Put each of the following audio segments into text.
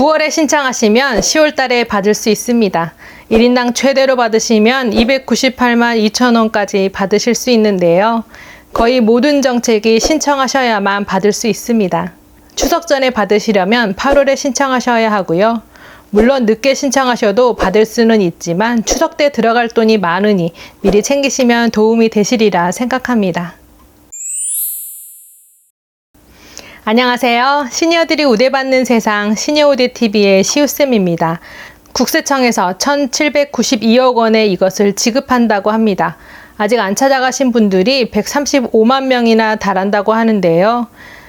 9월에 신청하시면 10월 달에 받을 수 있습니다. 1인당 최대로 받으시면 298만 2천 원까지 받으실 수 있는데요. 거의 모든 정책이 신청하셔야만 받을 수 있습니다. 추석 전에 받으시려면 8월에 신청하셔야 하고요. 물론 늦게 신청하셔도 받을 수는 있지만 추석 때 들어갈 돈이 많으니 미리 챙기시면 도움이 되시리라 생각합니다. 안녕하세요. 시니어들이 우대받는 세상 시니어우대TV의 시우쌤입니다. 국세청에서 1,792억 원의 이것을 지급한다고 합니다. 아직 안 찾아가신 분들이 135만 명이나 달한다고 하는데요.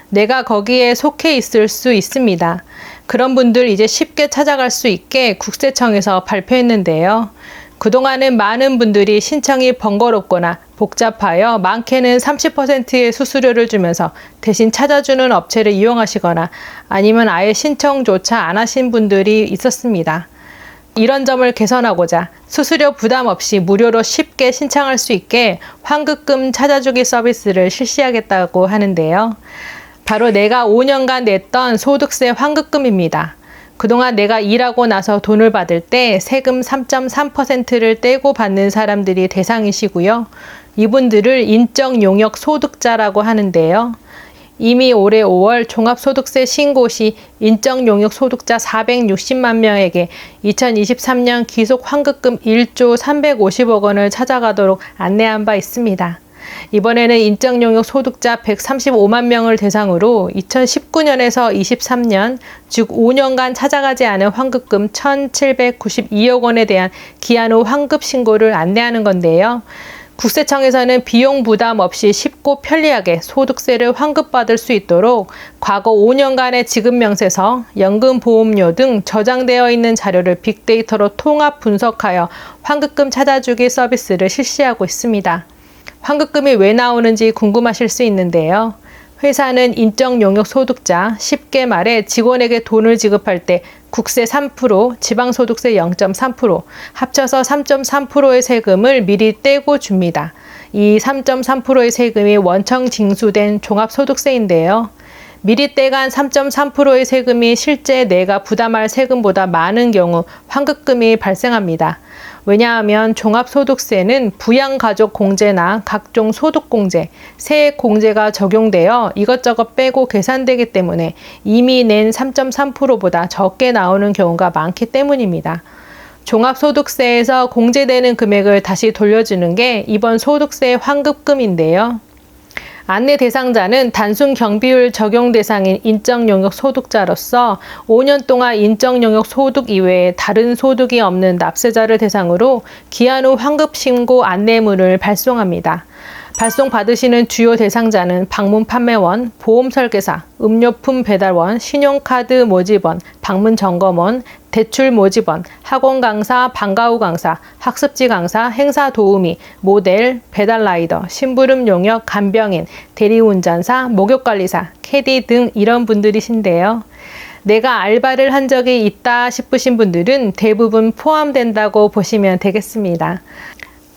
내가 거기에 속해 있을 수 있습니다. 그런 분들 이제 쉽게 찾아갈 수 있게 국세청에서 발표했는데요. 그동안은 많은 분들이 신청이 번거롭거나 복잡하여 많게는 30%의 수수료를 주면서 대신 찾아주는 업체를 이용하시거나 아니면 아예 신청조차 안 하신 분들이 있었습니다. 이런 점을 개선하고자 수수료 부담 없이 무료로 쉽게 신청할 수 있게 환급금 찾아주기 서비스를 실시하겠다고 하는데요. 바로 내가 5년간 냈던 소득세 환급금입니다. 그동안 내가 일하고 나서 돈을 받을 때 세금 3.3%를 떼고 받는 사람들이 대상이시고요. 이분들을 인적 용역 소득자라고 하는데요. 이미 올해 5월 종합소득세 신고 시 인적 용역 소득자 460만 명에게 2023년 기속 환급금 1조 350억 원을 찾아가도록 안내한 바 있습니다. 이번에는 인적 용역 소득자 135만 명을 대상으로 2019년에서 23년, 즉 5년간 찾아가지 않은 환급금 1,792억 원에 대한 기한 후 환급 신고를 안내하는 건데요. 국세청에서는 비용 부담 없이 쉽고 편리하게 소득세를 환급받을 수 있도록 과거 5년간의 지급 명세서, 연금 보험료 등 저장되어 있는 자료를 빅데이터로 통합 분석하여 환급금 찾아주기 서비스를 실시하고 있습니다. 환급금이 왜 나오는지 궁금하실 수 있는데요. 회사는 인적 용역 소득자, 쉽게 말해 직원에게 돈을 지급할 때 국세 3%, 지방소득세 0.3%, 합쳐서 3.3%의 세금을 미리 떼고 줍니다. 이 3.3%의 세금이 원청 징수된 종합소득세인데요. 미리 떼간 3.3%의 세금이 실제 내가 부담할 세금보다 많은 경우 환급금이 발생합니다. 왜냐하면 종합소득세는 부양가족 공제나 각종 소득공제, 세액 공제가 적용되어 이것저것 빼고 계산되기 때문에 이미 낸 3.3%보다 적게 나오는 경우가 많기 때문입니다. 종합소득세에서 공제되는 금액을 다시 돌려주는 게 이번 소득세 환급금인데요. 안내 대상자는 단순 경비율 적용 대상인 인적 용역 소득자로서 5년 동안 인적 용역 소득 이외에 다른 소득이 없는 납세자를 대상으로 기한 후 환급 신고 안내문을 발송합니다. 발송 받으시는 주요 대상자는 방문 판매원, 보험 설계사, 음료품 배달원, 신용카드 모집원, 방문 점검원, 대출 모집원, 학원 강사, 방과후 강사, 학습지 강사, 행사 도우미, 모델, 배달 라이더, 심부름 용역, 간병인, 대리운전사, 목욕관리사, 캐디 등 이런 분들이신데요. 내가 알바를 한 적이 있다 싶으신 분들은 대부분 포함된다고 보시면 되겠습니다.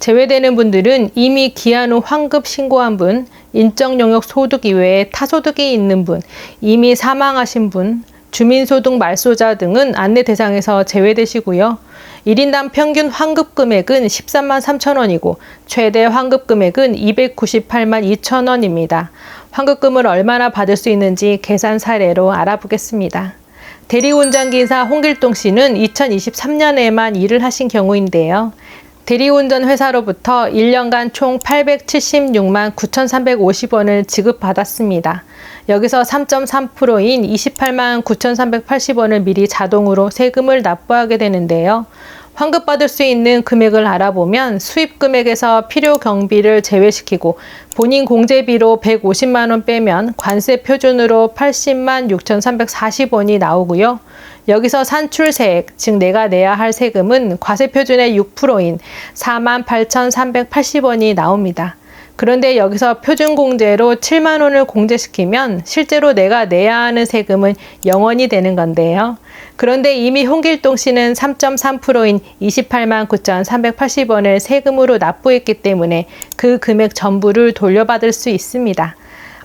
제외되는 분들은 이미 기한 후 환급 신고한 분, 인적 용역 소득 이외에 타소득이 있는 분, 이미 사망하신 분, 주민소득 말소자 등은 안내 대상에서 제외되시고요. 1인당 평균 환급 금액은 13만 3천 원이고 최대 환급 금액은 298만 2천 원입니다. 환급금을 얼마나 받을 수 있는지 계산 사례로 알아보겠습니다. 대리운전기사 홍길동 씨는 2023년에만 일을 하신 경우인데요. 대리운전 회사로부터 1년간 총 876만 9,350원을 지급받았습니다. 여기서 3.3%인 28만 9,380원을 미리 자동으로 세금을 납부하게 되는데요. 환급받을 수 있는 금액을 알아보면 수입 금액에서 필요 경비를 제외시키고 본인 공제비로 150만 원 빼면 관세 표준으로 80만 6,340원이 나오고요. 여기서 산출세액, 즉 내가 내야 할 세금은 과세 표준의 6%인 4만 8,380원이 나옵니다. 그런데 여기서 표준공제로 7만 원을 공제시키면 실제로 내가 내야 하는 세금은 0원이 되는 건데요. 그런데 이미 홍길동 씨는 3.3%인 28만 9,380원을 세금으로 납부했기 때문에 그 금액 전부를 돌려받을 수 있습니다.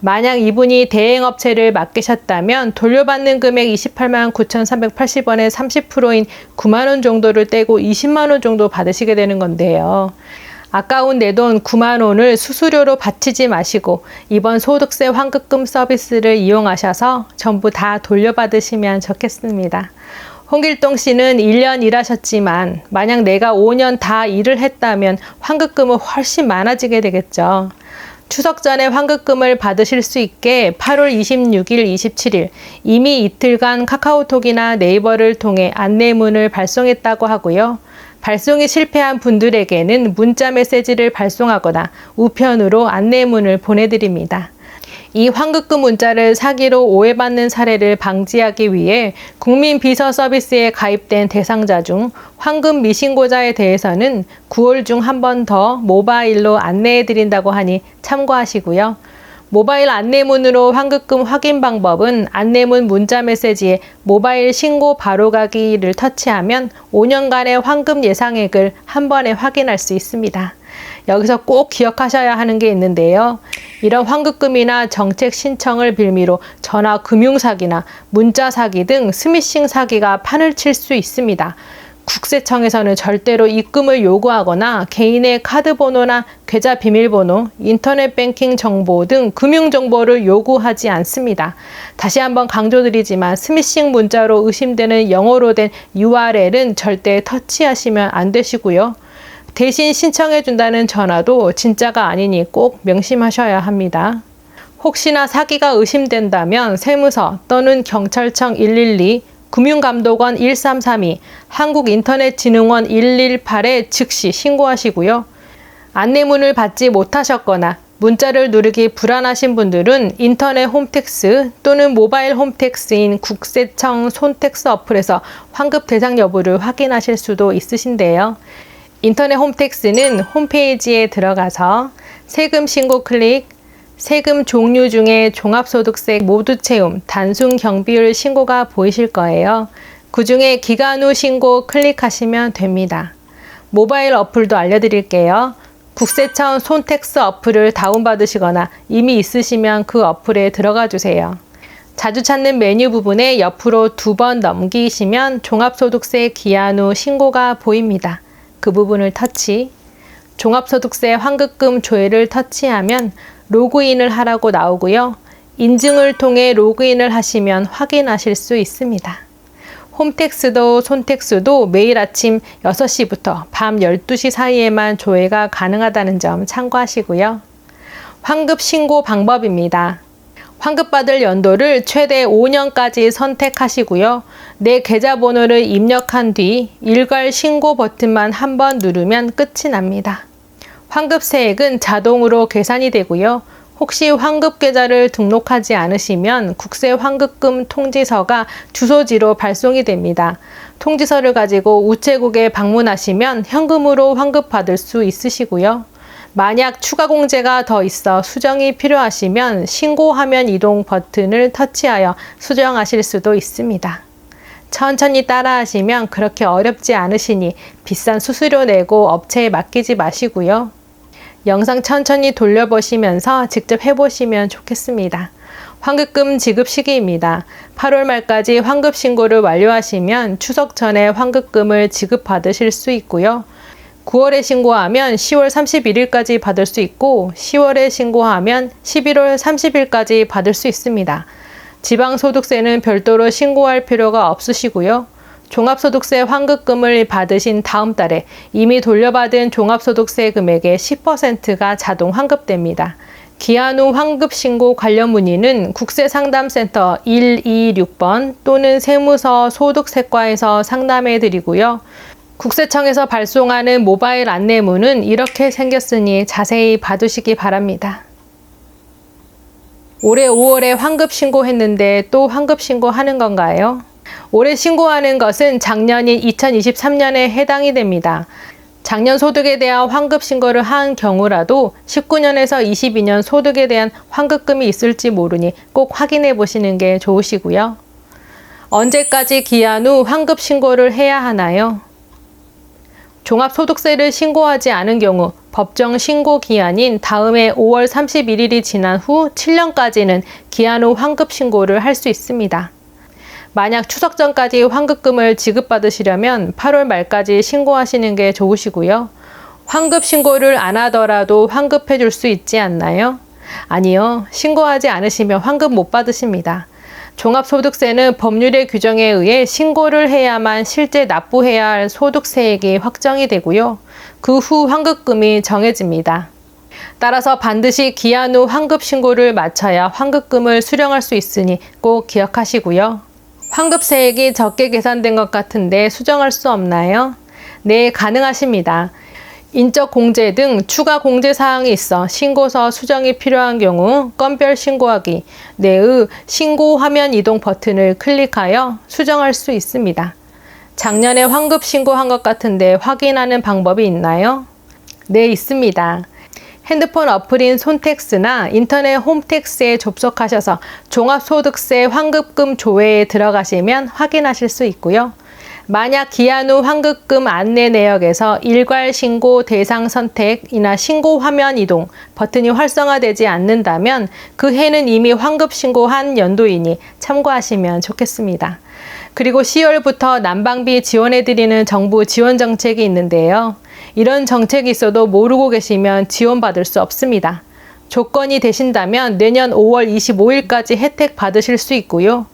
만약 이분이 대행업체를 맡기셨다면 돌려받는 금액 28만 9,380원의 30%인 9만 원 정도를 떼고 20만 원 정도 받으시게 되는 건데요. 아까운 내 돈 9만 원을 수수료로 바치지 마시고 이번 소득세 환급금 서비스를 이용하셔서 전부 다 돌려받으시면 좋겠습니다. 홍길동 씨는 1년 일하셨지만 만약 내가 5년 다 일을 했다면 환급금은 훨씬 많아지게 되겠죠. 추석 전에 환급금을 받으실 수 있게 8월 26일, 27일 이미 이틀간 카카오톡이나 네이버를 통해 안내문을 발송했다고 하고요. 발송이 실패한 분들에게는 문자 메시지를 발송하거나 우편으로 안내문을 보내드립니다. 이 환급금 문자를 사기로 오해받는 사례를 방지하기 위해 국민 비서 서비스에 가입된 대상자 중 환급 미신고자에 대해서는 9월 중 한 번 더 모바일로 안내해 드린다고 하니 참고하시고요. 모바일 안내문으로 환급금 확인 방법은 안내문 문자 메시지에 모바일 신고 바로가기를 터치하면 5년간의 환급 예상액을 한 번에 확인할 수 있습니다. 여기서 꼭 기억하셔야 하는 게 있는데요. 이런 환급금이나 정책 신청을 빌미로 전화 금융 사기나 문자 사기 등 스미싱 사기가 판을 칠 수 있습니다. 국세청에서는 절대로 입금을 요구하거나 개인의 카드 번호나 계좌 비밀번호, 인터넷 뱅킹 정보 등 금융 정보를 요구하지 않습니다. 다시 한번 강조드리지만 스미싱 문자로 의심되는 영어로 된 URL은 절대 터치하시면 안 되시고요. 대신 신청해 준다는 전화도 진짜가 아니니 꼭 명심하셔야 합니다. 혹시나 사기가 의심된다면 세무서 또는 경찰청 112, 금융감독원 1332, 한국인터넷진흥원 118에 즉시 신고하시고요. 안내문을 받지 못하셨거나 문자를 누르기 불안하신 분들은 인터넷 홈택스 또는 모바일 홈택스인 국세청 손택스 어플에서 환급 대상 여부를 확인하실 수도 있으신데요. 인터넷 홈택스는 홈페이지에 들어가서 세금 신고 클릭, 세금 종류 중에 종합소득세 모두 채움, 단순 경비율 신고가 보이실 거예요. 그 중에 기간 후 신고 클릭하시면 됩니다. 모바일 어플도 알려드릴게요. 국세청 손택스 어플을 다운받으시거나 이미 있으시면 그 어플에 들어가 주세요. 자주 찾는 메뉴 부분에 옆으로 두 번 넘기시면 종합소득세 기한 후 신고가 보입니다. 그 부분을 터치. 종합소득세 환급금 조회를 터치하면 로그인을 하라고 나오고요. 인증을 통해 로그인을 하시면 확인하실 수 있습니다. 홈택스도 손택스도 매일 아침 6시부터 밤 12시 사이에만 조회가 가능하다는 점 참고하시고요. 환급 신고 방법입니다. 환급받을 연도를 최대 5년까지 선택하시고요. 내 계좌번호를 입력한 뒤 일괄 신고 버튼만 한 번 누르면 끝이 납니다. 환급세액은 자동으로 계산이 되고요. 혹시 환급 계좌를 등록하지 않으시면 국세 환급금 통지서가 주소지로 발송이 됩니다. 통지서를 가지고 우체국에 방문하시면 현금으로 환급받을 수 있으시고요. 만약 추가 공제가 더 있어 수정이 필요하시면 신고하면 이동 버튼을 터치하여 수정하실 수도 있습니다. 천천히 따라하시면 그렇게 어렵지 않으시니 비싼 수수료 내고 업체에 맡기지 마시고요. 영상 천천히 돌려보시면서 직접 해보시면 좋겠습니다. 환급금 지급 시기입니다. 8월 말까지 환급 신고를 완료하시면 추석 전에 환급금을 지급받으실 수 있고요. 9월에 신고하면 10월 31일까지 받을 수 있고 10월에 신고하면 11월 30일까지 받을 수 있습니다. 지방소득세는 별도로 신고할 필요가 없으시고요. 종합소득세 환급금을 받으신 다음 달에 이미 돌려받은 종합소득세 금액의 10%가 자동 환급됩니다. 기한 후 환급 신고 관련 문의는 국세상담센터 126번 또는 세무서 소득세과에서 상담해 드리고요. 국세청에서 발송하는 모바일 안내문은 이렇게 생겼으니 자세히 봐두시기 바랍니다. 올해 5월에 환급 신고했는데 또 환급 신고하는 건가요? 올해 신고하는 것은 작년인 2023년에 해당이 됩니다. 작년 소득에 대한 환급 신고를 한 경우라도 19년에서 22년 소득에 대한 환급금이 있을지 모르니 꼭 확인해 보시는 게 좋으시고요. 언제까지 기한 후 환급 신고를 해야 하나요? 종합소득세를 신고하지 않은 경우 법정 신고 기한인 다음해 5월 31일이 지난 후 7년까지는 기한 후 환급 신고를 할 수 있습니다. 만약 추석 전까지 환급금을 지급받으시려면 8월 말까지 신고하시는 게 좋으시고요. 환급 신고를 안 하더라도 환급해 줄 수 있지 않나요? 아니요. 신고하지 않으시면 환급 못 받으십니다. 종합소득세는 법률의 규정에 의해 신고를 해야만 실제 납부해야 할 소득세액이 확정이 되고요. 그 후 환급금이 정해집니다. 따라서 반드시 기한 후 환급 신고를 마쳐야 환급금을 수령할 수 있으니 꼭 기억하시고요. 환급세액이 적게 계산된 것 같은데 수정할 수 없나요? 네, 가능하십니다. 인적 공제 등 추가 공제 사항이 있어 신고서 수정이 필요한 경우 건별 신고하기 내의 신고 화면 이동 버튼을 클릭하여 수정할 수 있습니다. 작년에 환급 신고한 것 같은데 확인하는 방법이 있나요? 네, 있습니다. 핸드폰 어플인 손택스나 인터넷 홈택스에 접속하셔서 종합소득세 환급금 조회에 들어가시면 확인하실 수 있고요. 만약 기한 후 환급금 안내 내역에서 일괄 신고 대상 선택이나 신고 화면 이동 버튼이 활성화되지 않는다면 그 해는 이미 환급 신고한 연도이니 참고하시면 좋겠습니다. 그리고 10월부터 난방비 지원해드리는 정부 지원 정책이 있는데요. 이런 정책이 있어도 모르고 계시면 지원받을 수 없습니다. 조건이 되신다면 내년 5월 25일까지 혜택 받으실 수 있고요.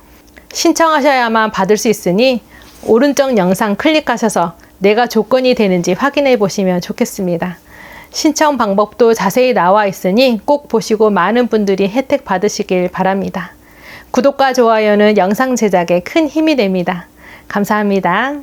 신청하셔야만 받을 수 있으니 오른쪽 영상 클릭하셔서 내가 조건이 되는지 확인해 보시면 좋겠습니다. 신청 방법도 자세히 나와 있으니 꼭 보시고 많은 분들이 혜택 받으시길 바랍니다. 구독과 좋아요는 영상 제작에 큰 힘이 됩니다. 감사합니다.